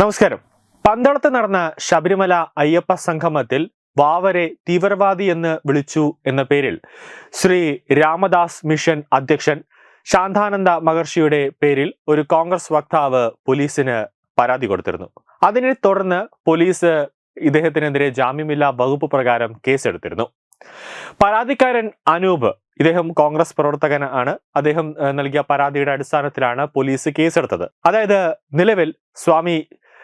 നമസ്കാരം. പന്തളത്ത് നടന്ന ശബരിമല അയ്യപ്പ സംഗമത്തിൽ വാവരെ തീവ്രവാദി എന്ന് വിളിച്ചു എന്ന പേരിൽ ശ്രീ രാമദാസ് മിഷൻ അധ്യക്ഷൻ ശാന്താനന്ദ മഹർഷിയുടെ പേരിൽ ഒരു കോൺഗ്രസ് വക്താവ് പോലീസിന് പരാതി കൊടുത്തിരുന്നു. അതിനെ തുടർന്ന് പോലീസ് ഇദ്ദേഹത്തിനെതിരെ ജാമ്യമില്ലാ വകുപ്പ് പ്രകാരം കേസെടുത്തിരുന്നു. പരാതിക്കാരൻ അനൂപ് ഇദ്ദേഹം കോൺഗ്രസ് പ്രവർത്തകൻ ആണ്. അദ്ദേഹം നൽകിയ പരാതിയുടെ അടിസ്ഥാനത്തിലാണ് പോലീസ് കേസെടുത്തത്. അതായത് നിലവിൽ സ്വാമി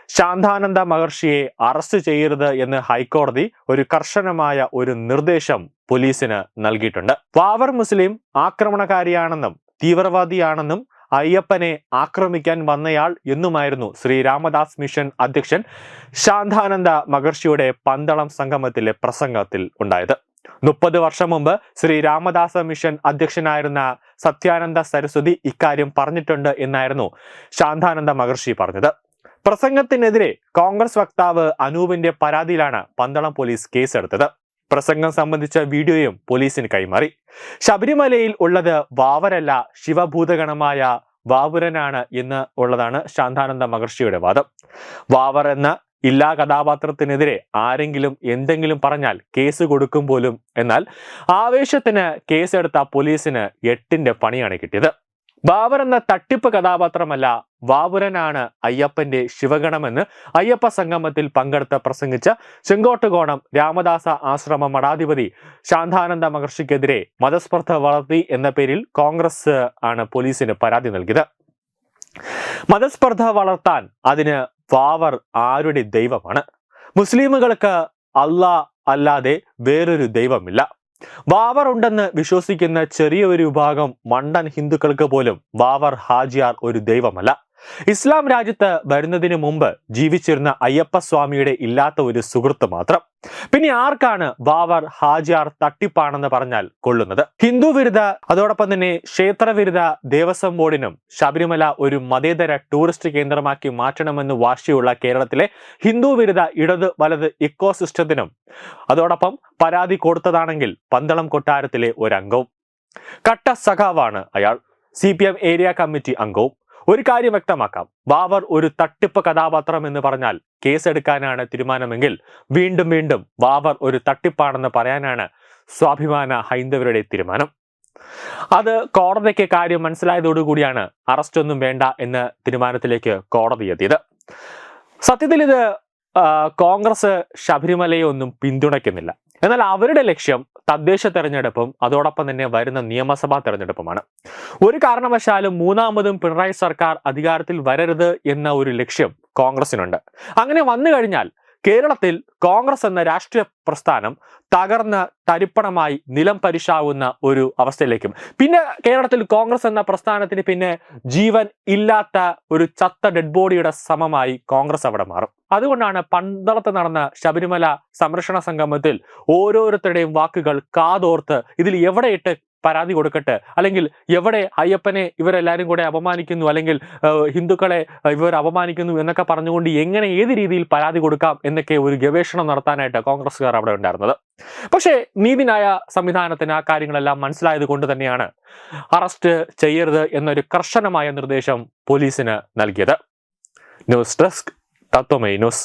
ശാന്താനന്ദ മഹർഷിയെ അറസ്റ്റ് ചെയ്യരുത് എന്ന് ഹൈക്കോടതി ഒരു കർശനമായ ഒരു നിർദ്ദേശം പോലീസിന് നൽകിയിട്ടുണ്ട്. വാവർ മുസ്ലിം ആക്രമണകാരിയാണെന്നും തീവ്രവാദിയാണെന്നും അയ്യപ്പനെ ആക്രമിക്കാൻ വന്നയാൾ എന്നുമായിരുന്നു ശ്രീ രാമദാസ് മിഷൻ അധ്യക്ഷൻ ശാന്താനന്ദ മഹർഷിയുടെ പന്തളം സംഗമത്തിലെ പ്രസംഗത്തിൽ ഉണ്ടായത്. മുപ്പത് വർഷം മുമ്പ് ശ്രീ രാമദാസ മിഷൻ അധ്യക്ഷനായിരുന്ന സത്യാനന്ദ സരസ്വതി ഇക്കാര്യം പറഞ്ഞിട്ടുണ്ട് എന്നായിരുന്നു ശാന്താനന്ദ മഹർഷി പറഞ്ഞത്. പ്രസംഗത്തിനെതിരെ കോൺഗ്രസ് വക്താവ് അനൂപിന്റെ പരാതിയിലാണ് പന്തളം പോലീസ് കേസെടുത്തത്. പ്രസംഗം സംബന്ധിച്ച വീഡിയോയും പോലീസിന് കൈമാറി. ശബരിമലയിൽ ഉള്ളത് വാവരല്ല ശിവഭൂതഗണമായ വാവുരനാണ് എന്ന് ഉള്ളതാണ് ശാന്താനന്ദ മഹർഷിയുടെ വാദം. വാവർ എന്ന ഇല്ലാ കഥാപാത്രത്തിനെതിരെ ആരെങ്കിലും എന്തെങ്കിലും പറഞ്ഞാൽ കേസ് കൊടുക്കും പോലും എന്നാൽ ആവേശത്തിന് കേസെടുത്ത പോലീസിന് എട്ടിന്റെ പണിയാണ് കിട്ടിയത്. ബാബർ എന്ന തട്ടിപ്പ് കഥാപാത്രമല്ല വാവുരനാണ് അയ്യപ്പന്റെ ശിവഗണമെന്ന് അയ്യപ്പ സംഗമത്തിൽ പങ്കെടുത്ത് പ്രസംഗിച്ച ചെങ്കോട്ടുകോണം രാമദാസ ആശ്രമ മഠാധിപതി ശാന്താനന്ദ മഹർഷിക്കെതിരെ മതസ്പർദ്ധ വളർത്തി എന്ന പേരിൽ കോൺഗ്രസ് ആണ് പോലീസിന് പരാതി നൽകിയത്. മതസ്പർദ്ധ വളർത്താൻ അതിന് വാവർ ആരുടെ ദൈവമാണ്? മുസ്ലിമുകൾക്ക് അല്ലാ അല്ലാതെ വേറൊരു ദൈവമില്ല. വാവർ ഉണ്ടെന്ന് വിശ്വസിക്കുന്ന ചെറിയ ഒരു വിഭാഗം മണ്ടൻ ഹിന്ദുക്കൾക്ക് പോലും വാവർ ഹാജിയാർ ഒരു ദൈവമല്ല. ഇസ്ലാം രാജ്യത്ത് വരുന്നതിന് മുമ്പ് ജീവിച്ചിരുന്ന അയ്യപ്പ സ്വാമിയുടെ ഇല്ലാത്ത ഒരു സുഹൃത്ത് മാത്രം. പിന്നെ ആർക്കാണ് വാവർ ഹാജിയാർ തട്ടിപ്പാണെന്ന് പറഞ്ഞാൽ കൊള്ളുന്നത്? ഹിന്ദു വിരുദ്ധ അതോടൊപ്പം തന്നെ ക്ഷേത്ര വിരുദ്ധ ദേവസ്വം ബോർഡിനും ശബരിമല ഒരു മതേതര ടൂറിസ്റ്റ് കേന്ദ്രമാക്കി മാറ്റണമെന്ന് വാശിയുള്ള കേരളത്തിലെ ഹിന്ദു വിരുദ്ധ ഇടത് വലത് ഇക്കോ സിസ്റ്റത്തിനും അതോടൊപ്പം പരാതി കൊടുത്തതാണെങ്കിൽ പന്തളം കൊട്ടാരത്തിലെ ഒരംഗവും. കട്ട സഖാവാണ് അയാൾ. സി ഏരിയ കമ്മിറ്റി അംഗവും. ഒരു കാര്യം വ്യക്തമാക്കാം. ബാബർ ഒരു തട്ടിപ്പ് കഥാപാത്രം എന്ന് പറഞ്ഞാൽ കേസെടുക്കാനാണ് തീരുമാനമെങ്കിൽ വീണ്ടും വീണ്ടും ബാബർ ഒരു തട്ടിപ്പാണെന്ന് പറയാനാണ് സ്വാഭിമാന ഹൈന്ദവരുടെ തീരുമാനം. അത് കോടതിക്ക് കാര്യം മനസ്സിലായതോടുകൂടിയാണ് അറസ്റ്റ് ഒന്നും വേണ്ട എന്ന് തീരുമാനത്തിലേക്ക് കോടതി എത്തിയത്. സത്യത്തിൽ ഇത് കോൺഗ്രസ് ശബരിമലയെ ഒന്നും പിന്തുണയ്ക്കുന്നില്ല. എന്നാൽ അവരുടെ ലക്ഷ്യം തദ്ദേശ തെരഞ്ഞെടുപ്പും അതോടൊപ്പം തന്നെ വരുന്ന നിയമസഭാ തെരഞ്ഞെടുപ്പുമാണ്. ഒരു കാരണവശാലും മൂന്നാമതും പിണറായി സർക്കാർ അധികാരത്തിൽ വരരുത് എന്ന ഒരു ലക്ഷ്യം കോൺഗ്രസിനുണ്ട്. അങ്ങനെ വന്നു കഴിഞ്ഞാൽ കേരളത്തിൽ കോൺഗ്രസ് എന്ന രാഷ്ട്രീയ പ്രസ്ഥാനം തകർന്ന് തരിപ്പണമായി നിലം പരിശാവുന്ന ഒരു അവസ്ഥയിലേക്കും. പിന്നെ കേരളത്തിൽ കോൺഗ്രസ് എന്ന പ്രസ്ഥാനത്തിന് പിന്നെ ജീവൻ ഇല്ലാത്ത ഒരു ചത്ത ഡെഡ് ബോഡിയുടെ സമമായി കോൺഗ്രസ് അവിടെ മാറും. അതുകൊണ്ടാണ് പന്തളത്ത് നടന്ന ശബരിമല സംരക്ഷണ സംഗമത്തിൽ ഓരോരുത്തരുടെയും വാക്കുകൾ കാതോർത്ത് ഇതിൽ എവിടെയിട്ട് പരാതി കൊടുക്കട്ടെ. അല്ലെങ്കിൽ എവിടെ അയ്യപ്പനെ ഇവരെല്ലാവരും കൂടെ അപമാനിക്കുന്നു അല്ലെങ്കിൽ ഹിന്ദുക്കളെ ഇവർ അപമാനിക്കുന്നു എന്നൊക്കെ പറഞ്ഞുകൊണ്ട് എങ്ങനെ ഏത് രീതിയിൽ പരാതി കൊടുക്കാം എന്നൊക്കെ ഒരു ഗവേഷണം നടത്താനായിട്ട് കോൺഗ്രസ്സുകാർ അവിടെ ഉണ്ടായിരുന്നത്. പക്ഷേ നീതിന്യായ സംവിധാനത്തിന് ആ കാര്യങ്ങളെല്ലാം മനസ്സിലായത് കൊണ്ട് തന്നെയാണ് അറസ്റ്റ് ചെയ്യരുത് എന്നൊരു കർശനമായ നിർദ്ദേശം പോലീസിന് നൽകിയത്. News desk Tatwamayi news.